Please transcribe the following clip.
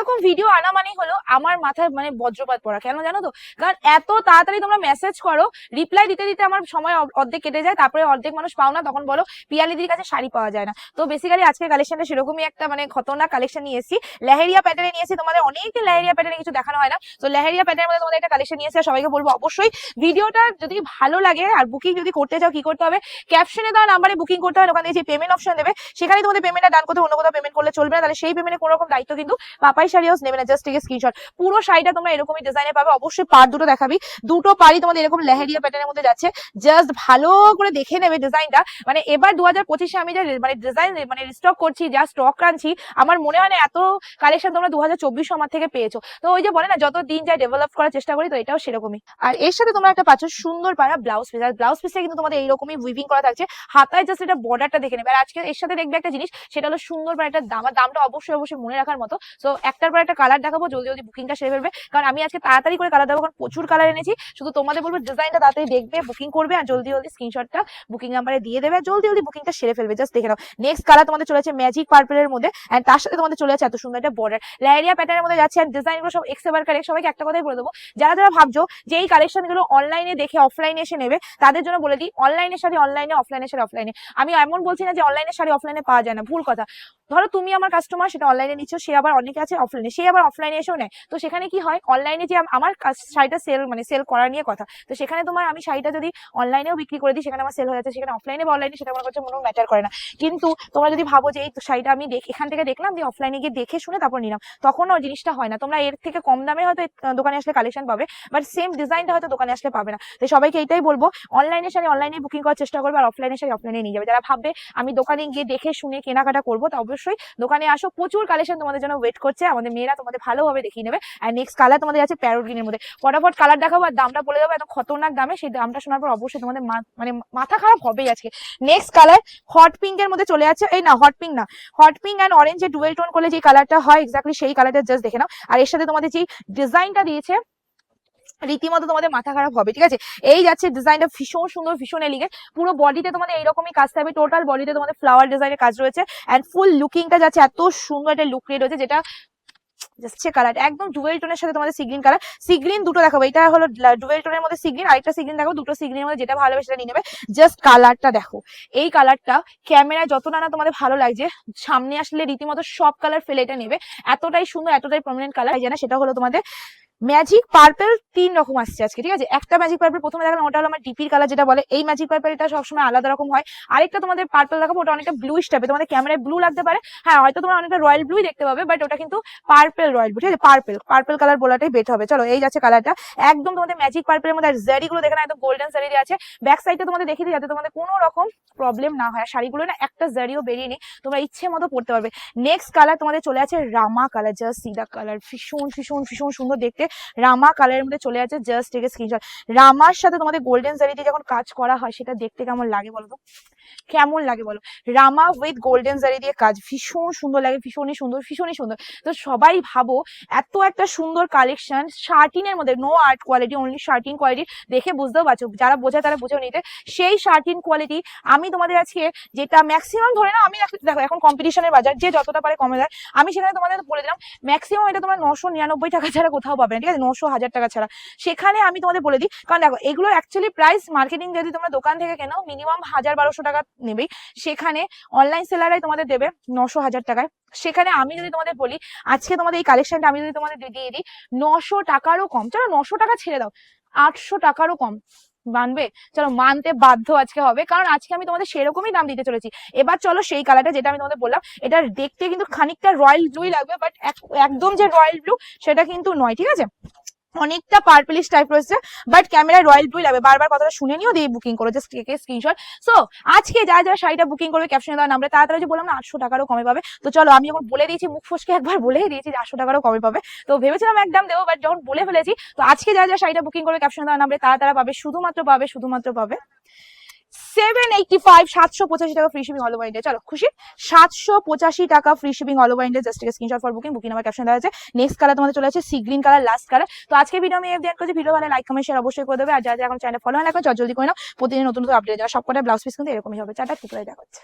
এরকম ভিডিও আনা মানেই হলো আমার মাথায় মানে বজ্রপাত পড়া। কেন জানো তো? কারণ এত তাড়াতাড়ি তোমরা মেসেজ করো রিপ্লাই দিতে দিতে আমার সময় অর্ধেক কেটে যায়, তারপরে অর্ধেক মানুষ পাও না, তখন বলো, পিয়ালিদির কাছে শাড়ি পাওয়া যায় না। তো বেসিক্যালি আজকের কালেকশনটা সেরকমই একটা মানে খতরনাক কালেকশন নিয়ে এসেছি। লেহেরিয়া প্যাটার্নে নিয়ে তোমাদের অনেকদিন লেহেরিয়া প্যাটার্নে কিছু দেখানো হয় না। তো লেহেরিয়া প্যাটার্নের মধ্যে তোমাদের একটা কালেকশন নিয়ে আর সবাইকে বলব অবশ্যই ভিডিওটা যদি ভালো লাগে, আর বুকিং যদি করতে চাও, কি করতে হবে? ক্যাপশনে দেওয়া নাম্বারে বুকিং করতে হবে, ওখানে যে পেমেন্ট অপশন দেবে, সেখানে তোমাদের পেমেন্টটা ডান করতে অন্য কোথাও পেমেন্ট করলে চলবে না। তাহলে সেই পেমেন্টে কোনো রকম দায়িত্ব কিন্তু পাপাই শাড়ি হাউস নেবে না জাস্ট থেকে স্ক্রিনশট পুরো শাড়িটা তোমরা এরকমই ডিজাইনে পাবে, অবশ্যই পার দুটো দেখাবি। দুটো পারি তোমাদের এরকম লেহেরিয়া প্যাটার্নের মধ্যে যাচ্ছে। জাস্ট ভালো করে দেখে নেবে ডিজাইনটা মানে এবার দু হাজার পঁচিশে আমি মানে ডিজাইন মানে করছি, যা স্টক আনছি, আমার মনে হয় না এত কালেকশন তোমরা দু হাজার চব্বিশ আমার থেকে পেয়েছ। তো ওই যে বলে না, যত দিন যায় ডেভেলপ করার চেষ্টা করি, তো এটাও সেরকমই। আর এর সাথে তোমরা একটা পাচ্ছ সুন্দর পারা ব্লাউজ পিস আর ব্লাউজ পিসটা কিন্তু তোমাদের এইরকমই উইভিং করা থাকছে। হাতায় জাস্ট এটা বর্ডারটা দেখে নেবে। আর আজকে এর সাথে দেখবে একটা জিনিস, সেটা হলো সুন্দর পারা একটা দাম দামটা অবশ্যই অবশ্যই মনে রাখার মতো। সো একটার পর একটা কালার দেখাবো, জলদি জলদি বুকিংটা সেরে ফেলবে। কারণ আমি আজকে তাড়াতাড়ি করে কালার দেবো, কারণ প্রচুর কালার এনেছি। শুধু তোমাদের বলব ডিজাইনটা তাড়াতাড়ি দেখবে বুকিং করবে আর জলদি জলদি স্ক্রিনশটটা বুকিং নাম্বারে দিয়ে দেবে জলদি জলদি বুকিংটা সেরে ফেলবে। জাস্ট দেখে নাও। নেক্সট কালার তোমাদের চলে আছে ম্যাজিক পার্পলের মধ্যে এন্ড তার সাথে তোমাদের চলে আছে এত সুন্দর একটা বর্ডার ল্যারিয়া প্যাটার্নের মধ্যে যাচ্ছে আর ডিজাইনগুলো সব এক্সেবার কারেক্ট সবাইকে একটা কথাই বলে দেবো। যারা যারা ভাবছ যে এই কালেকশনগুলো অনলাইনে দেখে অফলাইনে এসে নেবে, তাদের জন্য বলে দিই অনলাইনের শাড়ি অনলাইনে অফলাইনের শাড়ি অফলাইনে আমি এমন বলছি না যে অনলাইনের শাড়ি অফলাইনে পাওয়া যায় না, ভুল কথা। ধরো তুমি আমার কাস্টমার সেটা অনলাইনে নিচ্ছ, সে আবার অনেকে আছে অফলাইনে সে আবার অফলাইনে এসেও নেয়। তো সেখানে কি হয়? অনলাইনে যে আমার শাড়িটা সেল মানে সেল করা নিয়ে কথা, তো সেখানে তোমার আমি শাড়িটা যদি অনলাইনেও বিক্রি করে দিই, সেখানে আমার সেল হয়ে যাচ্ছে, সেখানে অফলাইনে বা অনলাইনে সেটা আমার কাছে মনে ম্যাটার করে না। কিন্তু তোমরা যদি ভাবো যে এই শাড়িটা আমি এখান থেকে দেখলাম, দিয়ে অফলাইনে গিয়ে দেখে শুনে তারপর নিলাম তখন ওই জিনিসটা হয় না। তোমরা এর থেকে কম দামে হয়তো দোকানে আসলে কালেকশন পাবে বাট সেম ডিজাইনটা হয়তো দোকানে আসলে পাবে না। তো সবাইকে এটাই বলব অনলাইনে শাড়ি অনলাইনে বুকিং করার চেষ্টা করবে, আর অফলাইনে শাড়ি অফলাইনে নিয়ে যাবে। যারা ভাববে আমি দোকানে গিয়ে দেখে শুনে কেনাকাটা করব, তা অবশ্যই দোকানে আসো, প্রচুর কালেকশন তোমাদের জন্য ওয়েট করছে। আমাদের মেয়েরা তোমাদের ভালোভাবে দেখিয়ে নেবে। আর নেক্সট কালার তোমাদের আছে প্যারোট গ্রিনের মধ্যে। ফটাফট কালার দেখাবো আর দামটা বলে দেবো। এত খতরনাক দামে সেই দামটা শোনার পর অবশ্যই তোমাদের মানে মাথা খারাপ হবেই আজকে। নেক্সট কালার হট পিঙ্ক এর মধ্যে চলে আছে এই না হট পিঙ্ক না। Hot pink and orange dual tone করলে যে কালারটা হয় এক্স্যাক্টলি সেই কালারটা জাস্ট দেখে নাও। আর এর সাথে তোমাদের যে ডিজাইনটা দিয়েছে রীতিমতো তোমাদের মাথা খারাপ হবে, ঠিক আছে? এই যাচ্ছে ডিজাইনটা ভীষণ সুন্দর, ভীষণ এলিগেন্ট পুরো বডিতে তোমাদের এইরকমই কাজ থাকবে টোটাল বডিতে তোমাদের ফ্লাওয়ার ডিজাইনের কাজ রয়েছে। এন্ড ফুল লুকিংটা যাচ্ছে এত সুন্দর একটা লুক ক্রিয়েট হয়েছে যেটা যাচ্ছে কালার একদম ডুয়েল টোনের সাথে তোমাদের সিগ্রিন কালার সিগ্রিন দুটো দেখাবো, এটা হলো ডুয়েল টোনের মধ্যে সিগ্রিন আরেকটা সিগ্রিন দেখাবো, দুটো সিগ্রিনের মধ্যে যেটা ভালো সেটা নিয়ে নেবে। জাস্ট কালারটা দেখো, এই কালারটা ক্যামেরায় যত না তোমাদের ভালো লাগছে, সামনে আসলে রীতিমতো সব কালার ফেলে এটা নেবে। এতটাই সুন্দর, এতটাই প্রমিনেন্ট কালার জানা সেটা হলো তোমাদের ম্যাজিক পার্পেল তিন রকম আসছে আজকে, ঠিক আছে? একটা ম্যাজিক পার্পেল প্রথমে দেখালাম, ওটা হলো আমার ডিপির কালার যেটা বলে। এই ম্যাজিক পার্পেলটা সবসময় আলাদা রকম হয়। আরেকটা তোমাদের পার্পেল দেখাবো, ওটা অনেকটা ব্লুইশ টাইপের তোমাদের ক্যামেরায় ব্লু লাগতে পারে। হ্যাঁ হয়তো তোমরা অনেকটা রয়্যাল ব্লুই দেখতে পাবে বাট ওটা কিন্তু পার্পেল রয়্যাল ব্লু ঠিক আছে? পার্পেল পার্পেল কালার বলাটাই বেট হবে। চলো, এই যাচ্ছে কালারটা একদম তোমাদের ম্যাজিক পার্পেলের মধ্যে জারি গুলো দেখে না একদম গোল্ডেন জারি আছে। ব্যাক সাইডে তোমাদের দেখে দিই, যাতে তোমাদের কোনো রকম প্রবলেম না হয়। আর শাড়িগুলো না একটা জারিও বেরিয়ে নেই, তোমরা ইচ্ছে মতো পড়তে পারবে। নেক্সট কালার তোমাদের চলে আছে রামা কালার জাস্ট সিদা কালার ভীষণ ভীষণ ভীষণ সুন্দর দেখতে। রামা কালারের মধ্যে চলে আছে জাস্ট থেকে স্ক্রিনশট রামার সাথে তোমাদের গোল্ডেন জারি দিয়ে যখন কাজ করা হয়, সেটা দেখতে কেমন লাগে বলো তো? কেমন লাগে বলো? রামা উইথ গোল্ডেন জারি দিয়ে কাজ, ভীষণ সুন্দর লাগে, ভীষণই সুন্দর ভীষণই সুন্দর। তো সবাই ভাবো, এত একটা সুন্দর কালেকশন শার্টিনের মধ্যে no art quality only satin quality দেখে বুঝতেও পারছ, যারা বোঝে তারা বুঝেও নিতে। সেই শার্টিন কোয়ালিটি আমি তোমাদের আজকে যেটা ম্যাক্সিমাম ধরে না আমি দেখো, এখন কম্পিটিশনের বাজার, যে যতটা পারে কমে দেয় আমি সেখানে তোমাদের বলে দিলাম ম্যাক্সিমাম এটা তোমার নশো নিরানব্বই টাকা ছাড়া কোথাও পাবে ঠিক আছে? নশো হাজার টাকা ছাড়া। সেখানে আমি তোমাদের বলে দিই, কারণ দেখো এগুলো অ্যাকচুয়ালি প্রাইস মার্কেটিং যদি তোমরা দোকান থেকে কেনো মিনিমাম হাজার বারোশো টাকা নেবেই। সেখানে অনলাইন সেলারাই তোমাদের দেবে নশো হাজার টাকায়। সেখানে আমি যদি তোমাদের বলি, আজকে তোমাদের এই কালেকশনটা আমি যদি তোমাদের দিয়ে দিই, নশো টাকারও কম। চলো, নশো টাকা ছেড়ে দাও, আটশো টাকারও কম। মানবে? চলো মানতে বাধ্য আজকে হবে, কারণ আজকে আমি তোমাদের সেরকমই দাম দিতে চলেছি। এবার চলো সেই কালারটা যেটা আমি তোমাদের বললাম, এটা দেখতে কিন্তু খানিকটা রয়্যাল ব্লুই লাগবে বাট একদম যে রয়্যাল ব্লু সেটা কিন্তু নয়, ঠিক আছে? অনেকটা পার্পলিশ টাইপ রয়েছে বাট ক্যামেরায় রয়্যাল ব্লু লাগবে। বারবার কথাটা শুনে নিও, দিয়ে বুকিং করো জাস্ট কে স্ক্রিনশট সো আজকে যারা যারা শাড়িটা বুকিং করবে ক্যাপশনে দেওয়া নাম্বারে তাড়াতাড়ি যে বললাম না, আটশো টাকারও কমে পাবে। তো চলো, আমি যখন বলে দিয়েছি, মুখ ফসকে একবার বলেই দিয়েছি যে আটশো টাকারও কমে পাবে। তো ভেবেছিলাম একদম দেবো বাট যখন বলে ফেলেছি, তো আজকে যারা যারা শাড়িটা বুকিং করবে ক্যাপশনে দেওয়া নাম্বারে তারা তারা পাবে, শুধুমাত্র পাবে শুধুমাত্র পাবে সেভেন এইটি ফাইভ সাতশো পঁচাশি টাকা free shipping all over India চলো, খুশি? সাতশো পঁচাশি টাকা free shipping all over India just screenshot for booking booking caption দেওয়া আছে। নেক্সট কালার তোমাদের চলে আছে sea green colour last colour তো আজকে ভিডিও আমি এফ করছি। ভিডিও ভালো লাইক কমেন্ট শেয়ার অবশ্যই করে দেবে। আর যারা এখন চ্যানেল ফলো না, এখন জলদি করে নাও। প্রতিদিন নতুন নতুন আপডেট দেওয়া সব কটা ব্লাউজ পিস কিন্তু এরকমই হবে। চারটা ঠিক দেখা হচ্ছে